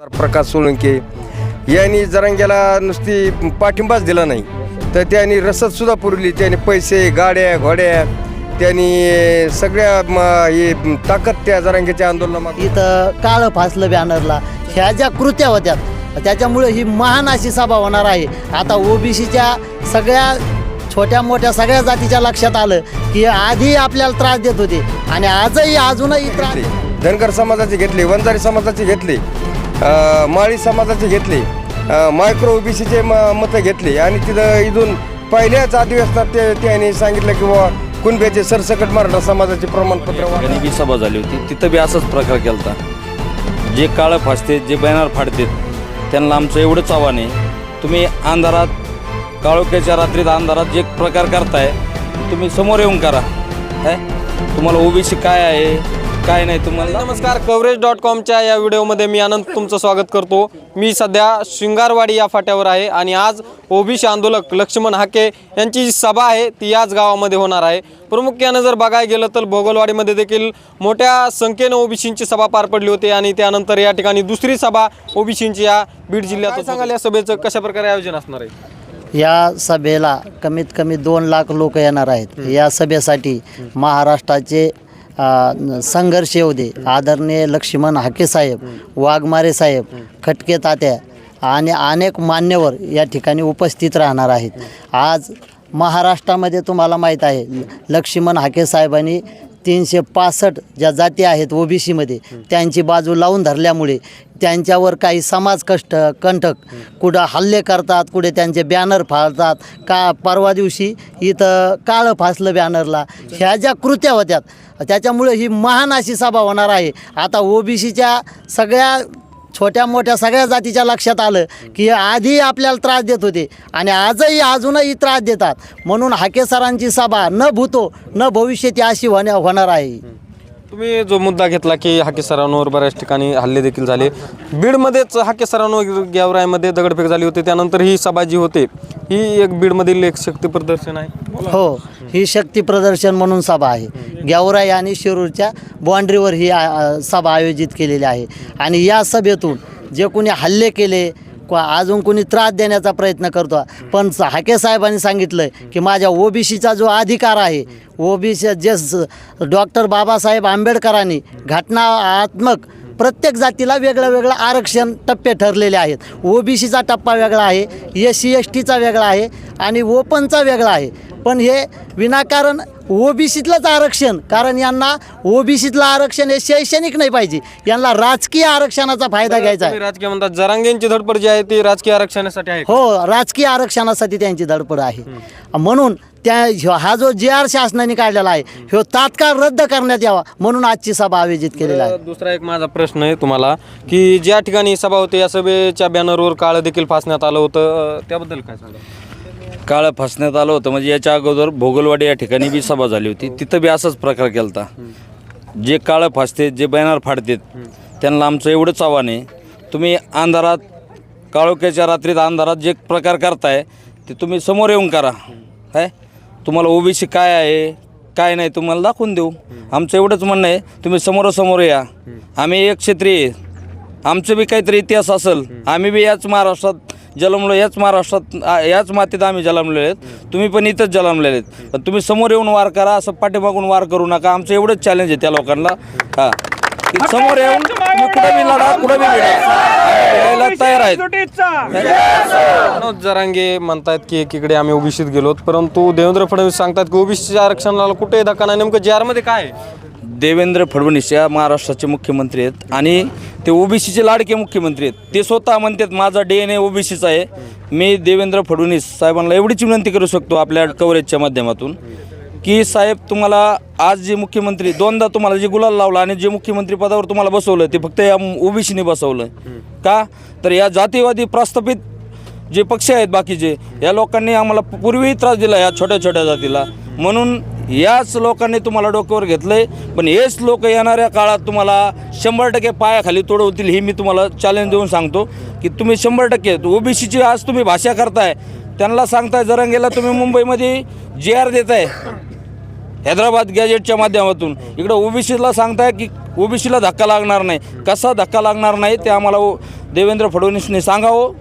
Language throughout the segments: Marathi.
प्रकाश सोळंके यांनी जरांग्याला नुसती पाठिंबाच दिला नाही. तर त्यांनी रसद सुद्धा पुरवली. त्यांनी पैसे गाड्या घोड्या त्यांनी सगळ्या म, हे ताकद त्या जरांग्याच्या आंदोलनामागे. इथं काळं फासलं बॅनरला. ह्या ज्या कृत्या होत्या त्याच्यामुळे ही महान अशी सभा होणार आहे. आता ओबीसीच्या सगळ्या छोट्या मोठ्या सगळ्या जातीच्या लक्षात आलं की आधी आपल्याला त्रास देत होते. आणि आजही अजूनही त्रास घेतले धनगर समाजाचे घेतले वंजारी समाजाचे घेतले. माळी समाजाचे घेतले. मायक्रो ओबीसीचे मतं घेतले. आणि तिथं इथून पहिल्याच अधिवेशनात ते त्यांनी सांगितलं की बाबा कुणब्याचे सरसकट मराठा समाजाचे प्रमाणपत्र बी सभा झाली होती. तिथं बी असाच प्रकार केला जे काळं फासते जे बॅनर फाडतात त्यांना आमचं एवढंच आव्हान आहे. तुम्ही अंधारात काळोख्याच्या रात्रीत अंधारात जे प्रकार करताय तुम्ही समोर येऊन करा. काय तुम्हाला ओबीसी काय आहे? काय नाही तुम्हाला? नमस्कार कवरेज डॉट कॉमच्या या व्हिडिओमध्ये मी आनंद तुमचं स्वागत करतो. मी सध्या शृंगारवाडी या फाट्यावर आहे आणि आज ओबीसी आंदोलक लक्ष्मण हाके यांची जी सभा आहे ती याच गावामध्ये होणार आहे. प्रामुख्यानं जर बघायला गेलं तर भोगलवाडीमध्ये देखील मोठ्या संख्येनं ओबीसींची सभा पार पडली होती आणि त्यानंतर या ठिकाणी दुसरी सभा ओबीसींची या बीड जिल्ह्यात सांगाल या सभेचं? कशा प्रकारे आयोजन असणार आहे? या सभेला कमीत कमी दोन लाख लोक येणार आहेत. या सभेसाठी महाराष्ट्राचे संघर्ष येऊ दे. आदरणीय लक्ष्मण हाके साहेब वाघमारे साहेब खटके तात्या आणि अनेक मान्यवर या ठिकाणी उपस्थित राहणार आहेत. आज महाराष्ट्रामध्ये तुम्हाला माहीत आहे लक्ष्मण हाके साहेबांनी तीनशे पासष्ट ज्या जाती आहेत ओबीसीमध्ये त्यांची बाजू लावून धरल्यामुळे त्यांच्यावर काही समाज कष्ट कंटक कुठं हल्ले करतात कुठे त्यांचे बॅनर फाडतात का परवा दिवशी इथं काळं फासलं बॅनरला ह्या ज्या कृत्या होत्यात त्याच्यामुळे ही महान अशी सभा होणार आहे. आता ओबीसीच्या सगळ्या छोट्या मोठ्या सगळ्या जातीच्या लक्षात आलं की आधी आपल्याला त्रास देत होते. आणि आजही अजूनही त्रास देतात. म्हणून हाके सरांची सभा न भूतो न भविष्यती अशी होण्या होणार आहे. तुम्ही जो मुद्दा घेतला की हाके सरांवर बऱ्याच ठिकाणी हल्ले देखील झाले. बीडमध्येच हाके सरांवर गेवरायमध्ये दगडफेक झाली होती. त्यानंतर ही सभा जी होते. ही एक बीडमधील एक शक्ती प्रदर्शन आहे. हो ही शक्ती प्रदर्शन म्हणून सभा आहे. गेवराई आणि शिरूरच्या बाँड्रीवर ही आ, सभा आयोजित केलेली आहे. आणि या सभेतून जे कोणी हल्ले केले को- अजून कोणी त्रास देण्याचा प्रयत्न करतो. पण हाके साहेबांनी सांगितलं की माझ्या ओबीसीचा जो अधिकार आहे ओबीसी जे स- डॉक्टर बाबासाहेब आंबेडकरांनी घटनात्मक प्रत्येक जातीला वेगळं वेगळं आरक्षण टप्पे ठरलेले आहेत. ओबीसीचा टप्पा वेगळा आहे एस सी एस टीचा वेगळा आहे आणि ओपनचा वेगळा आहे. पण हे विनाकारण ओबीसीतलंच आरक्षण कारण यांना ओबीसीतलं आरक्षण हे शैक्षणिक नाही पाहिजे. यांना राजकीय आरक्षणाचा फायदा घ्यायचा आहे. राजकीय म्हणतात जरांगेंची धडपड जी आहे ती राजकीय आरक्षणासाठी आहे हो राजकीय आरक्षणासाठी त्यांची धडपड आहे. म्हणून त्या ह्यो- हा जो जे आर शासनाने काढलेला आहे ह्यो तात्काळ रद्द करण्यात यावा म्हणून आजची सभा आयोजित केलेला आहे. दुसरा एक माझा प्रश्न आहे तुम्हाला की ज्या ठिकाणी सभा होती या सभेच्या बॅनरवर काळ देखील फासण्यात आलं होतं अं, त्याबद्दल काय सांगा काळं फसण्यात आलं होतं. म्हणजे याच्या अगोदर भोगलवाडी या ठिकाणी बी सभा झाली होती. तिथं बी असाच प्रकार केला जे काळं फासते जे बॅनर फाडतात त्यांना आमचं एवढंच आव्हान आहे. तुम्ही अंधारात काळोख्याच्या रात्रीत अंधारात जे प्रकार करताय ते तुम्ही समोर येऊन करा. काय तुम्हाला ओबीसी काय आहे काय नाही तुम्हाला दाखवून देऊ. आमचं एवढंच म्हणणं आहे तुम्ही समोरासमोर या. आम्ही एक क्षेत्रीय आमचं बी काहीतरी इतिहास असेल आम्ही बी याच महाराष्ट्रात जन्मलो याच महाराष्ट्रात आ- याच मातीत आम्ही जन्मलेले आहेत. तुम्ही पण इथंच जन्मलेले आहेत. पण तुम्ही समोर येऊन वार करा असं पाठीमागून वार करू नका. आमचं एवढंच चॅलेंज आहे त्या लोकांना. हां. की समोर येऊन तुम्ही कुठं बी लढा कुठं बी आम्ही भिडायला तयार आहेत. मनोज जरांगे म्हणतात की एकीकडे आम्ही ओबीसीत गेलोत परंतु देवेंद्र फडणवीस सांगतात की ओबीसीच्या आरक्षणाला कुठे धक्का नाही. नेमकं जे मध्ये काय आहे? देवेंद्र फडणवीस या महाराष्ट्राचे मुख्यमंत्री आहेत. आणि ते ओबीसीचे लाडके मुख्यमंत्री आहेत. ते स्वतः म्हणतात माझा डी एन ए ओबीसीचा आहे. मी देवेंद्र फडणवीस साहेबांना एवढीच विनंती करू शकतो आपल्या कव्हरेजच्या माध्यमातून की साहेब तुम्हाला आज जे मुख्यमंत्री दोनदा तुम्हाला जे गुलाल लावला आणि जे मुख्यमंत्री पदावर तुम्हाला बसवलं ते फक्त या ओबीसीने बसवलं. का? तर या जातीवादी प्रस्थापित जे पक्ष आहेत बाकीचे या लोकांनी आम्हाला पूर्वीही त्रास दिला या छोट्या छोट्या जातीला. म्हणून याच लोकांनी तुम्हाला डोक्यावर घेतलंय पण हेच लोक येणाऱ्या काळात तुम्हाला शंभर टक्के पायाखाली तोडवतील ही मी तुम्हाला चॅलेंज देऊन सांगतो की तुम्ही शंभर टक्के ओबीसीची आज तुम्ही भाषा करताय त्यांना सांगताय जरंगेला तुम्ही मुंबईमध्ये जे आर देताय हैदराबाद गॅजेटच्या माध्यमातून. इकडं ओबीसीला सांगताय की ओबीसीला धक्का लागणार नाही. कसा धक्का लागणार नाही ते आम्हाला ओ- देवेंद्र फडणवीसने सांगावं.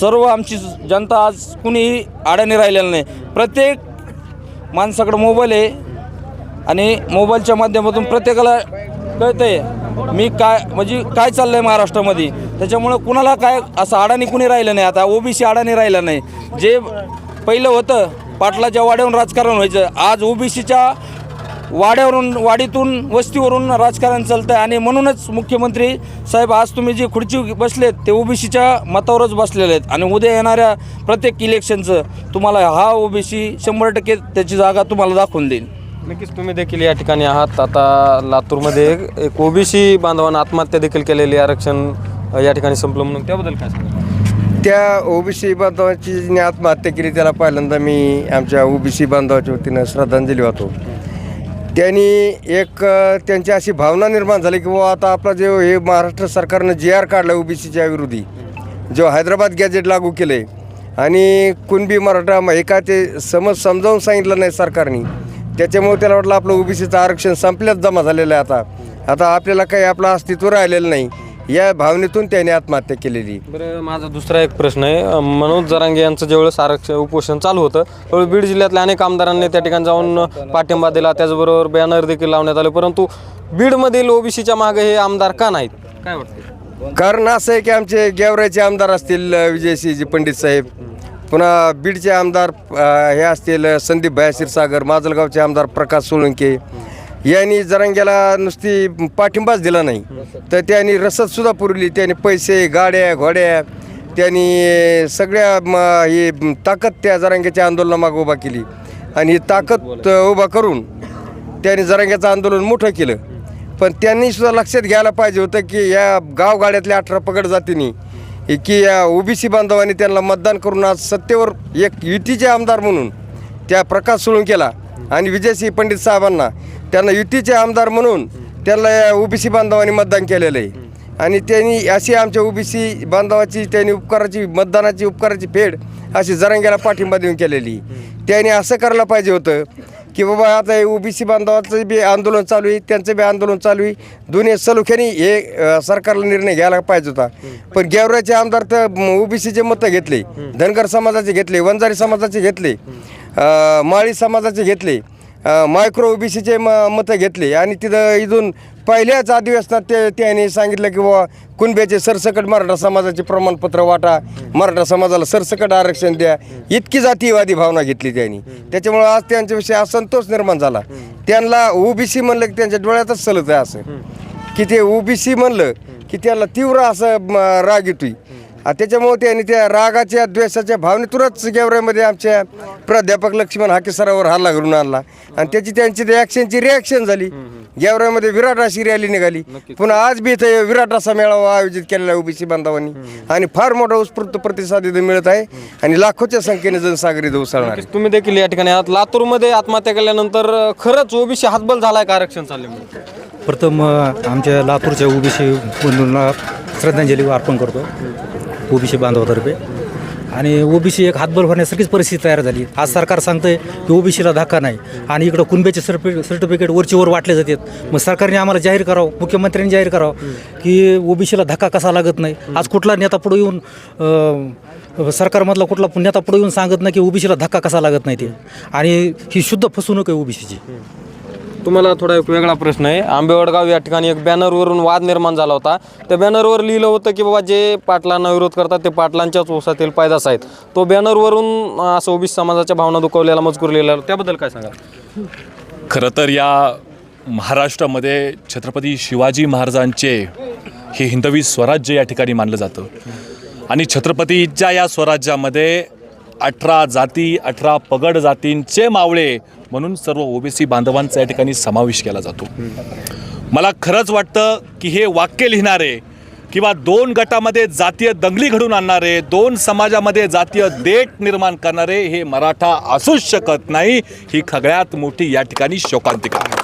सर्व आमची जनता आज कुणीही आड्याने राहिलेलं नाही. प्रत्येक माणसाकडं मोबाईल आहे. आणि मोबाईलच्या माध्यमातून प्रत्येकाला कळतं आहे मी काय म्हणजे काय चाललं आहे महाराष्ट्रामध्ये. त्याच्यामुळं कुणाला काय असं अडाणी कुणी राहिलं नाही. आता ओबीसी अडाणी राहिलं नाही. जे पहिलं होतं पाटलाच्या वाड्यावरून राजकारण व्हायचं. आज ओबीसीच्या वाड्यावरून वाडीतून वस्तीवरून राजकारण चालतं आहे आणि म्हणूनच मुख्यमंत्री साहेब आज तुम्ही जे खुर्ची बसलेत ते ओबीसीच्या मतावरच बसलेले आहेत. आणि उद्या येणाऱ्या प्रत्येक इलेक्शनचं तुम्हाला हा ओबीसी शंभर टक्के त्याची जागा तुम्हाला दाखवून देईल नक्कीच तुम्ही देखील या ठिकाणी आहात. आता लातूरमध्ये एक ओबीसी बांधवांना आत्महत्या देखील केलेली. आरक्षण या ठिकाणी संपलं म्हणून. त्याबद्दल काय सांगा त्या ओबीसी बांधवाची ज्याने आत्महत्या केली त्याला पहिल्यांदा मी आमच्या ओबीसी बांधवाच्या वतीनं श्रद्धांजली वाहतो. त्यांनी एक त्यांची अशी भावना निर्माण झाली की बाबा आता आपला जे हे महाराष्ट्र सरकारनं जी आर काढला ओबीसीच्या विरोधी. जो हैदराबाद गॅजेट लागू केले आणि कुणबी मराठा एका ते समज समजावून सांगितलं नाही सरकारने. त्याच्यामुळे त्याला वाटलं आपलं ओबीसीचं आरक्षण संपल्याच जमा झालेलं आहे आता. आता आपल्याला काही आपलं अस्तित्व राहिलेलं नाही. या भावनेतून त्याने आत्महत्या केलेली. बरं माझा दुसरा एक प्रश्न आहे. मनोज जरांगे यांचं ज्यावेळेस आरक्षण उपोषण चालू होतं त्यावेळी बीड जिल्ह्यातल्या अनेक आमदारांनी त्या ठिकाणी जाऊन पाठिंबा दिला. त्याचबरोबर बॅनर देखील लावण्यात आले. परंतु बीडमधील ओबीसीच्या मागे हे आमदार का नाहीत? काय वाटतं कारण असं आहे की आमचे गेवराचे आमदार असतील विजयसिंहजी पंडित साहेब. पुन्हा बीडचे आमदार हे असतील संदीप भाया क्षीरसागर माजलगावचे आमदार प्रकाश सोळंके. यांनी जरांग्याला नुसती पाठिंबाच दिला नाही. तर त्यांनी रसदसुद्धा पुरली त्यांनी पैसे गाड्या घोड्या त्यांनी सगळ्या म, हे ताकद त्या जरांग्याच्या आंदोलनामागं उभा केली. आणि ही ताकद उभा करून त्यांनी जरांग्याचं आंदोलन मोठं केलं. पण त्यांनी सुद्धा लक्षात घ्यायला पाहिजे होतं की या गावगाड्यातल्या अठरा पगड जातींनी हे की या ओबीसी बांधवांनी त्यांना मतदान करून आज सत्तेवर एक युतीचे आमदार म्हणून त्या प्रकाश सोळंकेला आणि विजयसिंह पंडित साहेबांना त्यांना युतीचे आमदार म्हणून त्यांना या ओबीसी बांधवांनी मतदान केलेलं आहे. आणि त्यांनी अशी आमच्या ओबीसी बांधवाची त्यांनी उपकाराची मतदानाची उपकाराची फेड अशी जरांग्याला पाठिंबा देऊन केलेली त्यांनी असं करायला पाहिजे होतं की बाबा आता हे ओबीसी बांधवाचं बी आंदोलन चालू आहे त्यांचं बी आंदोलन चालू आहे. दोन्ही सलोख्याने हे अ, सरकारला निर्णय घ्यायला पाहिजे होता. पण गेवराचे आमदार तर ओबीसीचे मतं घेतले धनगर समाजाचे घेतले वंजारी समाजाचे घेतले अ, माळी समाजाचे घेतले. मायक्रो ओबीसीचे म मतं घेतले. आणि तिथं इथून पहिल्याच अधिवेशनात ते त्यांनी सांगितलं की बाबा कुणब्याचे सरसकट मराठा समाजाचे प्रमाणपत्र वाटा. मराठा समाजाला सरसकट आरक्षण द्या. इतकी जातीयवादी भावना घेतली त्यांनी. त्याच्यामुळं आज त्यांच्याविषयी असंतोष निर्माण झाला. त्यांना ओबीसी म्हणलं की त्यांच्या डोळ्यातच सलत आहे असं. की ते ओबीसी म्हणलं की त्याला तीव्र असं राग येतोय. त्याच्यामुळे त्यांनी त्या रागाच्या द्वेषाच्या भावनेतूनच गेवऱ्यामध्ये आमच्या प्राध्यापक लक्ष्मण हाके सरावर हल्ला घडून आणला. आणि त्याची त्यांची रिॲक्शनची रिॲक्शन झाली. गेवऱ्यामध्ये विराट अशी रॅली निघाली. पुन्हा आज बी इथे विराट असा मेळावा आयोजित केलेला आहे ओबीसी बांधवांनी. आणि फार मोठा उत्स्फूर्त प्रतिसाद इथं मिळत आहे. आणि लाखोच्या संख्येने जनसागरी इथं उसळणार आहे. तुम्ही देखील या ठिकाणी आहात. लातूरमध्ये आत्महत्या केल्यानंतर खरंच ओबीसी हातबल झालाय का आरक्षण चालले म्हणून प्रथम आमच्या लातूरच्या ओबीसी बंधूंना श्रद्धांजली अर्पण करतो ओबीसी बांधवातर्फे. आणि ओबीसी एक हातबल होण्यासारखीच परिस्थिती तयार झाली. आज सरकार सांगतंय की ओबीसीला धक्का नाही. आणि इकडं कुणब्याचे सर्टिफिकेट सर्टिफिकेट वरची वर वाटले जातात. मग सरकारने आम्हाला जाहीर करावं मुख्यमंत्र्यांनी जाहीर करावं की ओबीसीला धक्का कसा लागत नाही. आज कुठला नेता पुढे येऊन सरकारमधला कुठला नेता पुढे येऊन सांगत नाही की ओबीसीला धक्का कसा लागत नाही ते. आणि ही शुद्ध फसवणूक आहे ओबीसीची. तुम्हाला थोडा एक वेगळा प्रश्न आहे. आंबेवडगाव या ठिकाणी एक बॅनरवरून वाद निर्माण झाला होता. त्या बॅनरवर लिहिलं होतं की बाबा जे पाटलांना विरोध करतात ते पाटलांच्याच ओसातील पायदास आहेत. तो बॅनरवरून असं ओबीसी समाजाच्या भावना दुखवलेला मजकूर लिहिला त्याबद्दल काय सांगा खरं तर या महाराष्ट्रामध्ये छत्रपती शिवाजी महाराजांचे हे हिंदवी स्वराज्य या ठिकाणी मानलं जातं. आणि छत्रपतीच्या या स्वराज्यामध्ये अठरा जाती अठरा पगड जातींचे मावळे म्हणून सर्व ओबीसी बांधवांचा या ठिकाणी समावेश केला जातो. मला खरंच वाटतं की हे वाक्य लिहिणारे किंवा दोन गटामध्ये जातीय दंगली घडून आणणारे दोन समाजामध्ये जातीय देट निर्माण करणारे हे मराठा असूच शकत नाही ही सगळ्यात मोठी या ठिकाणी शोकांतिका आहे.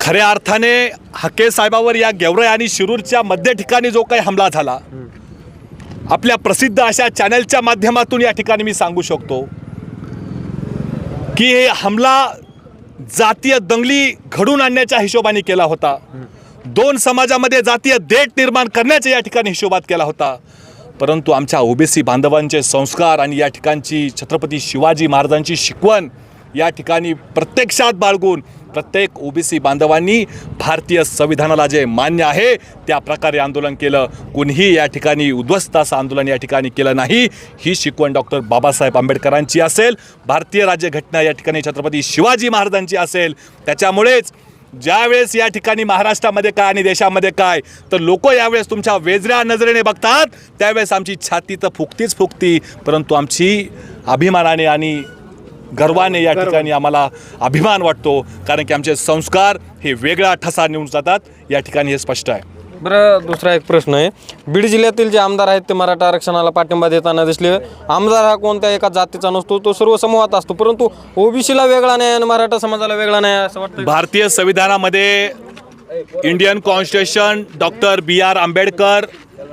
खऱ्या अर्थाने हके साहेबावर या गेवराई आणि शिरूरच्या मध्य ठिकाणी जो काही हमला झाला आपल्या प्रसिद्ध अशा चॅनलच्या माध्यमातून या ठिकाणी मी सांगू शकतो की हे हमला जातीय दंगली घडून आणण्याच्या हिशोबाने केला होता. दोन समाजामध्ये जातीय देठ निर्माण करण्याच्या या ठिकाणी हिशोबात केला होता. परंतु आमच्या ओबीसी बांधवांचे संस्कार आणि या ठिकाणची छत्रपती शिवाजी महाराजांची शिकवण या ठिकाणी प्रत्यक्षात बाळगून प्रत्येक ओबीसी बांधवांनी भारतीय संविधानाला जे मान्य आहे त्या प्रकारे आंदोलन केलं. कुणीही या ठिकाणी उद्ध्वस्त असं आंदोलन या ठिकाणी केलं नाही. ही शिकवण डॉक्टर बाबासाहेब आंबेडकरांची असेल भारतीय राज्यघटना या ठिकाणी छत्रपती शिवाजी महाराजांची असेल. त्याच्यामुळेच ज्यावेळेस या ठिकाणी महाराष्ट्रामध्ये काय आणि देशामध्ये काय तर लोक यावेळेस तुमच्या वेजऱ्या नजरेने बघतात. त्यावेळेस आमची छाती तर फुकतीच फुकती परंतु आमची अभिमानाने आणि गर्वाने या ठिकाणी आम्हाला अभिमान वाटतो कारण की आमचे संस्कार हे वेगळा ठसा नेऊन जातात. या ठिकाणी हे स्पष्ट आहे. बरं दुसरा एक प्रश्न आहे. बीड जिल्ह्यातील जे आमदार आहेत ते मराठा आरक्षणाला पाठिंबा देताना दिसले. आमदार हा कोणत्या एका जातीचा नसतो तो सर्व समूहात असतो. परंतु ओबीसीला वेगळा नाही आणि मराठा समाजाला वेगळा नाही असं वाटतं भारतीय संविधानामध्ये Indian constitution doctor B R Ambedkar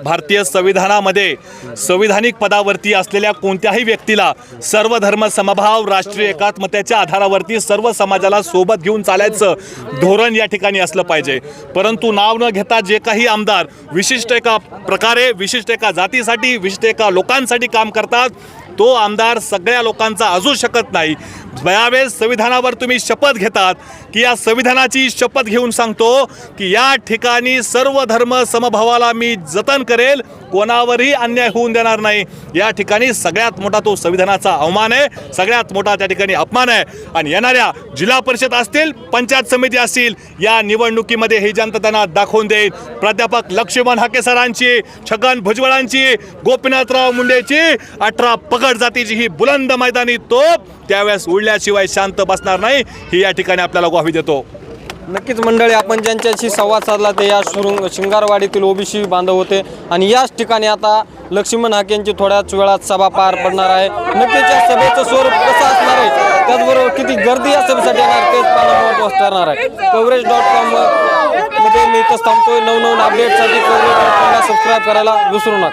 भारतीय संविधानामध्ये संविधानिक पदावरती असलेल्या कोणत्याही व्यक्तीला सर्व धर्म समभाव राष्ट्रीय एकात्मतेच्या आधारावरती सर्व समाजाला सोबत घेऊन चालायचं धोरण या ठिकाणी असलं पाहिजे. परंतु नाव न घेता जे काही आमदार विशिष्ट एका प्रकारे विशिष्ट एका जातीसाठी विशिष्ट एका लोकांसाठी काम करतात तो आमदार सगळ्या लोकांचा असू शकत नाही. यावेळेस संविधानावर तुम्ही शपथ घेतात की या संविधानाची शपथ घेऊन सांगतो की या ठिकाणी सर्व धर्म समभावाला मी जतन करेल कोणावरही अन्याय होऊन देणार नाही. या ठिकाणी सगळ्यात मोठा तो संविधानाचा अवमान आहे सगळ्यात मोठा त्या ठिकाणी अपमान आहे. आणि येणाऱ्या जिल्हा परिषद असतील पंचायत समिती असतील या निवडणुकीमध्ये ही जनता त्यांना दाखवून देईल. प्राध्यापक लक्ष्मण हाके सरांची छगन भुजबळांची गोपीनाथराव मुंडेची अठरा पगड जातीची ही बुलंद मैदानी तोप त्यावेळेस उडल्याशिवाय शांत बसणार नाही. ही या ठिकाणी आपल्याला ग्वाही देतो. नक्कीच मंडळी आपण ज्यांच्याशी संवाद साधला ते या शृंग शृंगारवाडीतील ओबीसी बांधव होते. आणि याच ठिकाणी आता लक्ष्मण हाकेंची थोड्याच वेळात सभा पार पडणार आहे. नक्कीच या सभेचं स्वरूप कसं असणार आहे? त्याचबरोबर किती गर्दी या सभेसाठी येणार तेच पाहणं आहे. कवरेज डॉट कॉममध्ये मी इथंच थांबतोय. नवनवीन अपडेटसाठी कवरेज डॉट कॉमला सबस्क्राईब करायला विसरू नका.